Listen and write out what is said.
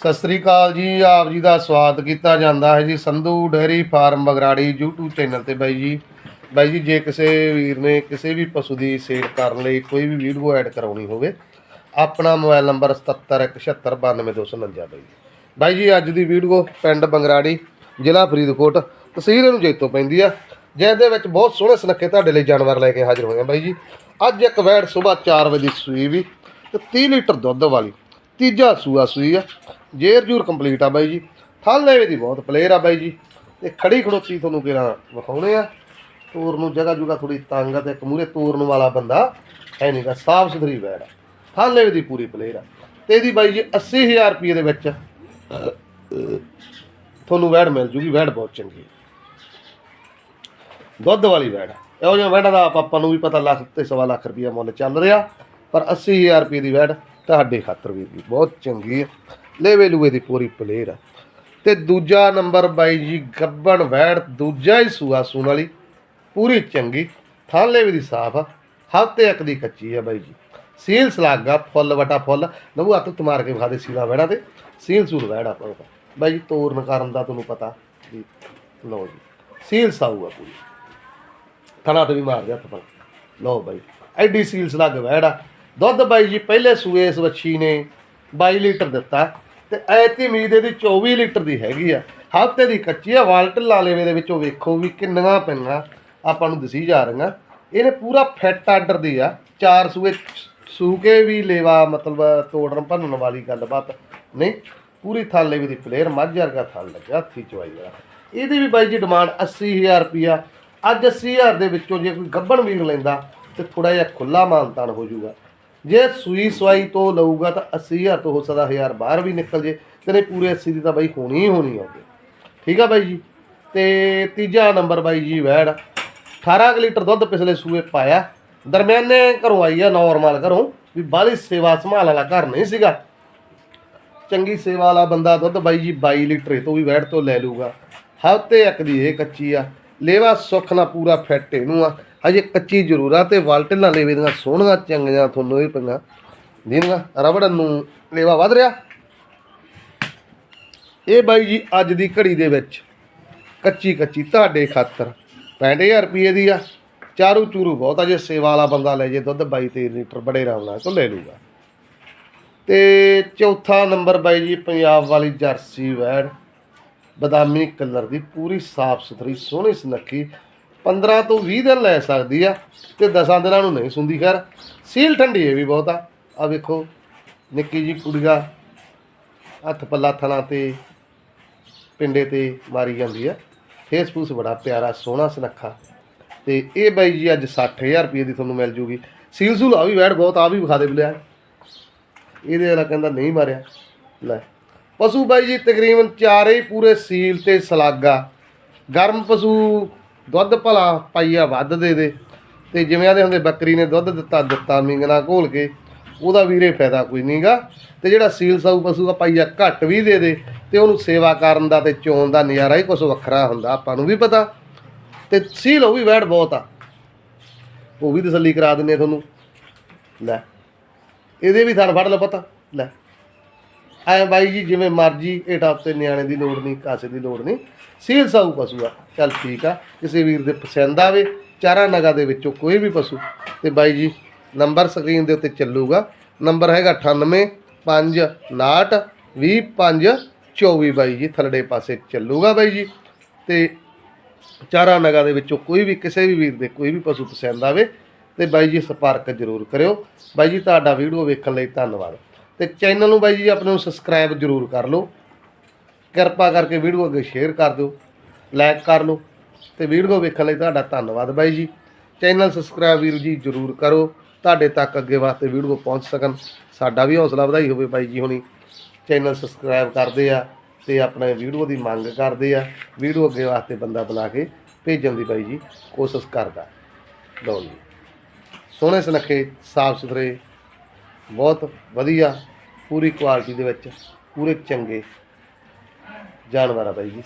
ਸਤਿ ਸ੍ਰੀ ਅਕਾਲ ਜੀ, ਆਪ ਜੀ ਦਾ ਸਵਾਗਤ ਕੀਤਾ ਜਾਂਦਾ ਹੈ ਜੀ, Sandhu dairy farm Bagrari YouTube channel ਤੇ ਬਾਈ ਜੀ। ਬਾਈ ਜੀ, ਜੇ ਕਿਸੇ ਵੀਰ ਨੇ ਕਿਸੇ ਵੀ ਪਸ਼ੂ ਦੀ ਸੇਲ ਕਰਨ ਲਈ ਕੋਈ ਵੀ ਵੀਡੀਓ ਐਡ ਕਰਾਉਣੀ ਹੋਵੇ, ਆਪਣਾ ਮੋਬਾਈਲ ਨੰਬਰ 7717929249 ਬਾਈ ਜੀ। ਬਾਈ ਜੀ, ਅੱਜ ਦੀ ਵੀਡੀਓ ਪਿੰਡ ਬੰਗਰਾੜੀ, ਜ਼ਿਲ੍ਹਾ ਫਰੀਦਕੋਟ, ਤਹਿਸੀਲ ਨੂੰ ਜੇਤੋਂ ਪੈਂਦੀ ਆ, ਜਿਹਦੇ ਵਿੱਚ ਬਹੁਤ ਸੋਹਣੇ ਸੁਨੱਖੇ ਤੁਹਾਡੇ ਲਈ ਜਾਨਵਰ ਲੈ ਕੇ ਹਾਜ਼ਰ ਹੋਏ ਆ ਬਾਈ ਜੀ। ਅੱਜ ਇੱਕ ਵੈੜ ਸਵੇਰ 4 ਵਜੇ ਦੀ ਸੂਈ ਵੀ, ਤੇ 30 ਲੀਟਰ ਦੁੱਧ ਵਾਲੀ, ਤੀਜਾ ਸੂਆ ਸੂਈ ਆ। ਜੇਰ ਜੂਰ ਕੰਪਲੀਟ ਆ ਬਾਈ ਜੀ। ਥਾਲੇ ਦੀ ਬਹੁਤ ਪਲੇਅਰ ਆ ਬਾਈ ਜੀ। ਤੇ ਖੜੀ ਖੜੋਤੀ ਤੁਹਾਨੂੰ ਕਿਹੜਾ ਵਿਖਾਉਣੇ ਆ। ਤੋਰ ਨੂੰ ਜਗ੍ਹਾ ਜੁਗਾ ਥੋੜੀ ਤੰਗ ਆ ਤੇ ਇੱਕ ਮੂਰੇ ਤੋਰਨ ਵਾਲਾ ਬੰਦਾ ਹੈ ਨਹੀਂਗਾ ਸਾਫ਼ ਸੁਥਰੀ ਵੈੜ ਆ। ਥਾਲੇ ਦੀ ਪੂਰੀ ਪਲੇਅਰ ਆ। ਤੇ ਇਹਦੀ ਬਾਈ ਜੀ 80000 ਰੁਪਏ ਦੇ ਵਿੱਚ ਤੁਹਾਨੂੰ ਵੈੜ ਮਿਲ ਜੂਗੀ, ਵੈੜ ਬਹੁਤ ਚੰਗੀ ਦੁੱਧ ਵਾਲੀ ਵੈੜ ਆ। ਇਹੋ ਜਿਹਾ ਵੈੜਾਂ ਦਾ ਆਪ ਆਪਾਂ ਨੂੰ ਵੀ ਪਤਾ ਲੱਖ ਤੇ ਸਵਾ ਲੱਖ ਰੁਪਇਆ ਮੁੱਲ ਚੱਲ ਰਿਹਾ। ਪਰ 80000 ਰੁਪਏ ਦੀ ਵੈੜ ਤੁਹਾਡੇ ਖਾਤਰ ਵੀ ਵੀ ਬਹੁਤ ਚੰਗੀ ਹੈ ਲੇਵੇ ਲੂਏ ਦੀ ਪੂਰੀ ਪਲੇਅਰ ਆ। ਤੇ ਦੂਜਾ ਨੰਬਰ ਬਾਈ ਜੀ, ਗੱਬਣ ਵੈੜ, ਦੂਜਾ ਹੀ ਸੂਆ ਸੂਣ ਵਾਲੀ। ਪੂਰੀ ਚੰਗੀ ਥਾਲੇ ਵੀ ਦੀ ਸਾਫ਼ ਆ। ਹਫ਼ਤੇ ਇੱਕ ਦੀ ਕੱਚੀ ਆ ਬਾਈ ਜੀ। ਸੀਲ ਸਲਾਗਾ ਫੁੱਲ ਵਟਾ ਫੁੱਲ। ਨਵੂ ਹੱਥ ਤੁ ਮਾਰ ਕੇ ਵਿਖਾ ਦੇ ਸੀਲਾ ਵੈੜਾ ਤੇ। ਸੀਲ ਸੂਲ ਵੈੜਾ ਆਪਾਂ ਕੋਲ। ਬਾਈ ਜੀ, ਤੋਰਨ ਕਰਨ ਦਾ ਤੁਹਾਨੂੰ ਪਤਾ ਵੀ, ਲਓ ਜੀ। ਸੀਲ ਸਾਊ ਆ ਪੂਰੀ। ਥਣਾ ਤੇ ਵੀ ਮਾਰ ਗਿਆ ਹੱਥ ਪਰ ਲਓ ਬਾਈ ਐਡੀ ਸੀਲਸ ਲੱਗ ਵੈੜਾ ਦੁੱਧ ਬਾਈ ਜੀ, ਪਹਿਲੇ ਸੂਏ ਇਸ ਵੱਛੀ ਨੇ 22 ਲੀਟਰ ਦਿੱਤਾ। ਤੇ ਐਤੀ ਉਮੀਦ ਇਹਦੀ 24 ਲੀਟਰ ਦੀ ਹੈਗੀ ਆ। ਹਫ਼ਤੇ ਦੀ ਕੱਚੀ ਆ, ਵਾਲਟ ਲਾਲੇਵੇ ਦੇ ਵਿੱਚੋਂ ਵੇਖੋ ਵੀ ਕਿੰਨੀਆਂ ਪੈਂਗਾ ਆਪਾਂ ਨੂੰ ਦਸੀ ਜਾ ਰਹੀਆਂ। ਇਹਨੇ ਪੂਰਾ ਫਿੱਟ ਆਰਡਰ ਦੀ ਆ। ਚਾਰ ਸੂਏ ਸੂ ਕੇ ਵੀ ਲੇਵਾ ਮਤਲਬ ਤੋੜਨ ਭੰਨਣ ਵਾਲੀ ਗੱਲਬਾਤ ਨਹੀਂ, ਪੂਰੀ ਥਾਲੇ ਵੀ ਦੀ ਪਲੇਅਰ ਮੱਝ ਵਰਗਾ ਥਾਲ ਲੱਗਿਆ, ਹੱਥੀ ਚਵਾਈ ਵਾਲਾ ਇਹਦੀ ਵੀ ਬਾਈ ਜੀ ਡਿਮਾਂਡ 80000 ਰੁਪਿਆ ਅੱਜ 80000 ਦੇ ਵਿੱਚੋਂ ਜੇ ਕੋਈ ਗੱਬਣ ਵੀਰ ਲੈਂਦਾ ਤੇ ਥੋੜਾ ਜਿਹਾ ਖੁੱਲਾ ਮਾਨਤਾਨ ਹੋ ਜਾਊਗਾ। ਜੇ ਸੂਈ ਸਵਾਈ ਤੋਂ ਲਊਗਾ ਤਾਂ 80000 ਤੋਂ ਹੋ ਸਕਦਾ 1000 ਬਾਹਰ ਵੀ ਨਿਕਲ ਜੇ, ਤੇਰੇ ਪੂਰੇ 80 ਦੀ ਤਾਂ ਬਾਈ ਹੋਣੀ ਹੀ ਹੋਣੀ ਆਉਂਦੀ ਠੀਕ ਆ ਬਾਈ ਜੀ? ਤੇ ਤੀਜਾ ਨੰਬਰ ਬਾਈ ਜੀ ਵੈੜ 18 ਕੁ ਲੀਟਰ ਦੁੱਧ ਪਿਛਲੇ ਸੂਏ ਪਾਇਆ, ਦਰਮਿਆਨੇ ਘਰੋਂ ਆਈ ਆ ਨਾਰਮਲ ਘਰੋਂ, ਵੀ ਬਾਹਲੀ ਸੇਵਾ ਸੰਭਾਲ ਵਾਲਾ ਘਰ ਨਹੀਂ ਸੀਗਾ। ਚੰਗੀ ਸੇਵਾ ਵਾਲਾ ਬੰਦਾ ਦੁੱਧ ਬਾਈ ਜੀ 22 ਲੀਟਰ ਤੋਂ ਵੀ ਵੈੜ ਤੋਂ ਲੈ ਲੂਗਾ ਹਫ਼ਤੇ ਇੱਕ ਦੀ ਇਹ ਕੱਚੀ ਆ, ਲੇਵਾ ਸੁੱਖ ਨਾ ਪੂਰਾ ਫਿੱਟ ਇਹਨੂੰ ਆ। ਹਜੇ ਕੱਚੀ ਜ਼ਰੂਰ ਆ ਤੇ ਵਾਲਟਲਾਂ ਲੇਵੇ ਦੀਆਂ ਸੋਹਣੀਆਂ ਚੰਗੀਆਂ ਤੁਹਾਨੂੰ ਇਹ ਪਈਆਂ। ਦੀਨਗਾ ਰਬੜ ਨੂੰ ਲੇਵਾ ਵੱਧ ਰਿਹਾ। ਇਹ ਬਾਈ ਜੀ ਅੱਜ ਦੀ ਘੜੀ ਦੇ ਵਿੱਚ ਕੱਚੀ ਕੱਚੀ ਤੁਹਾਡੇ ਖਾਤਰ 65000 ਰੁਪਏ ਦੀ ਆ। ਚਾਰੂ ਚੂਰੂ ਬਹੁਤ ਆ, ਜੇ ਸੇਵਾ ਵਾਲਾ ਬੰਦਾ ਲੈ ਜੇ ਦੁੱਧ 22 23 ਲੀਟਰ ਬੜੇ ਆਰਾਮ ਨਾਲ ਤੋਂ ਲੈ ਲੂਗਾ। ਤੇ ਚੌਥਾ ਨੰਬਰ ਬਾਈ ਜੀ, ਪੰਜਾਬ ਵਾਲੀ ਜਰਸੀ ਵੈੜ ਬਦਾਮੀ ਕਲਰ ਦੀ ਪੂਰੀ ਸਾਫ਼ ਸੁਥਰੀ ਸੋਹਣੀ ਸੁਨੱਖੀ 15 ਤੋਂ 20 ਦਿਨ ਲੈ ਸਕਦੀ ਆ ਤੇ 10 ਦਿਨਾਂ ਨੂੰ ਨਹੀਂ ਸੁੰਦੀ, ਖੈਰ। ਸੀਲ ਠੰਡੀ ਹੈ ਵੀ ਬਹੁਤ ਆ। ਵੇਖੋ, ਨਿੱਕੀ ਜੀ ਕੁੜੀਆ ਹੱਥ ਪੱਲਾ ਥਣਾ ਤੇ, ਪਿੰਡੇ ਤੇ ਮਾਰੀ ਜਾਂਦੀ ਆ। ਫੇਸ ਫੂਸ ਬੜਾ ਪਿਆਰਾ, ਸੋਹਣਾ ਸੁਨੱਖਾ। ਤੇ ਇਹ ਬਾਈ ਜੀ ਅੱਜ 60000 ਰੁਪਏ ਦੀ ਤੁਹਾਨੂੰ ਮਿਲ ਜੂਗੀ। ਸੀਲ ਸੂਲ ਆ ਵੀ ਵੈੜ ਬਹੁਤ, ਆ ਵੀ ਵਿਖਾ ਦੇ ਬਿਲਿਆ। ਇਹਦੇ ਵਾਲਾ ਕਹਿੰਦਾ ਨਹੀਂ ਮਾਰਿਆ। ਲੈ, ਪਸ਼ੂ ਬਾਈ ਜੀ ਤਕਰੀਬਨ ਚਾਰੇ ਹੀ ਪੂਰੇ ਸੀਲ ਤੇ ਸਲਾਗਾ। ਗਰਮ ਪਸ਼ੂ ਦੁੱਧ ਭਲਾ ਪਾਈਆ ਵੱਧ ਦੇ ਦੇ। ਤੇ ਜਿਵੇਂ ਆਦੇ ਹੁੰਦੇ ਬੱਕਰੀ ਨੇ ਦੁੱਧ ਦਿੱਤਾ ਦਿੱਤਾ ਮਿੰਗਣਾ ਘੋਲ ਕੇ, ਉਹਦਾ ਵੀਰੇ ਫਾਇਦਾ ਕੋਈ ਨਹੀਂਗਾ ਤੇ ਜਿਹੜਾ ਸੀਲ ਸਾਊ ਪਸ਼ੂ ਆ ਪਾਈਆ ਘੱਟ ਵੀ ਦੇ ਦੇ, ਤੇ ਉਹਨੂੰ ਸੇਵਾ ਕਰਨ ਦਾ ਤੇ ਚੋਣ ਦਾ ਨਜ਼ਾਰਾ ਹੀ ਕੁਝ ਵੱਖਰਾ ਹੁੰਦਾ, ਆਪਾਂ ਨੂੰ ਵੀ ਪਤਾ। ਤੇ ਸੀਲ ਉਹ ਵੀ ਵੈੜ ਬਹੁਤ ਆ। ਉਹ ਵੀ ਤਸੱਲੀ ਕਰਾ ਦਿੰਨੇ ਤੁਹਾਨੂੰ। ਲੈ, ਇਹਦੇ ਵੀ ਥਣ ਫੜ ਲਓ ਪਤਾ। ਲੈ। ਐ ਬਾਈ ਜੀ, ਜਿਵੇਂ ਮਰਜ਼ੀ ਇਹ ਟਾਪ ਤੇ ਨਿਆਣੇ ਦੀ ਲੋੜ ਨਹੀਂ, ਕਾਸੇ ਦੀ ਲੋੜ ਨਹੀਂ। ਸੀਲ ਸਾਊ ਪਸ਼ੂ ਆ, ਚੱਲ ਠੀਕ ਆ। ਕਿਸੇ ਵੀਰ ਦੇ ਪਸੰਦ ਆਵੇ, ਚਾਰਾ ਨਗਾ ਦੇ ਵਿੱਚੋਂ ਕੋਈ ਵੀ ਪਸ਼ੂ। ਤੇ ਬਾਈ ਜੀ, ਨੰਬਰ ਸਕਰੀਨ ਦੇ ਉੱਤੇ ਚੱਲੂਗਾ। ਨੰਬਰ ਹੈਗਾ 98 5 59 20 5 24 ਬਾਈ ਜੀ, ਥਲੜੇ ਪਾਸੇ ਚੱਲੂਗਾ ਬਾਈ ਜੀ। ਤੇ ਚਾਰਾ ਨਗਾਂ ਦੇ ਵਿੱਚੋਂ ਕੋਈ ਵੀ, ਕਿਸੇ ਵੀ ਵੀਰ ਦੇ ਕੋਈ ਵੀ ਪਸ਼ੂ ਪਸੰਦ ਆਵੇ, ਤੇ ਬਾਈ ਜੀ, ਸੰਪਰਕ ਜ਼ਰੂਰ ਕਰਿਓ। ਬਾਈ ਜੀ, ਤੁਹਾਡਾ ਵੀਡੀਓ ਵੇਖਣ ਲਈ ਧੰਨਵਾਦ। ਤੇ ਚੈਨਲ ਨੂੰ ਬਾਈ ਜੀ ਆਪਣੇ ਨੂੰ ਸਬਸਕ੍ਰਾਈਬ ਜ਼ਰੂਰ ਕਰ ਲਓ। ਕਿਰਪਾ ਕਰਕੇ ਵੀਡੀਓ ਅੱਗੇ ਸ਼ੇਅਰ ਕਰ ਦਿਓ ਲਾਈਕ ਕਰ ਲਓ ਤੇ ਵੀਡੀਓ ਵੇਖਣ ਲਈ ਤੁਹਾਡਾ ਧੰਨਵਾਦ ਬਾਈ ਜੀ। ਚੈਨਲ ਸਬਸਕ੍ਰਾਈਬ ਵੀਰ ਜੀ ਜ਼ਰੂਰ ਕਰੋ, ਤੁਹਾਡੇ ਤੱਕ ਅੱਗੇ ਵਾਸਤੇ ਵੀਡੀਓ ਪਹੁੰਚ ਸਕਣ। ਸਾਡਾ ਵੀ ਹੌਸਲਾ ਵਧਾਈ ਹੋਵੇ ਬਾਈ ਜੀ ਹੁਣੀ। ਚੈਨਲ ਸਬਸਕ੍ਰਾਈਬ ਕਰਦੇ ਆ ਤੇ ਆਪਣੇ ਵੀਡੀਓ ਦੀ ਮੰਗ ਕਰਦੇ ਆ। ਵੀਡੀਓ ਅੱਗੇ ਵਾਸਤੇ ਬੰਦਾ ਬਣਾ ਕੇ ਭੇਜਣ ਦੀ ਬਾਈ ਜੀ ਕੋਸ਼ਿਸ਼ ਕਰਦਾ। ਲਓ ਜੀ। ਸੋਹਣੇ ਸੁਨੱਖੇ ਸਾਫ਼ ਸੁਥਰੇ ਬਹੁਤ ਵਧੀਆ ਪੂਰੀ ਕੁਆਲਿਟੀ ਦੇ ਵਿੱਚ ਪੂਰੇ ਚੰਗੇ ਜਾਨਵਰ ਆ ਬਾਈ ਜੀ।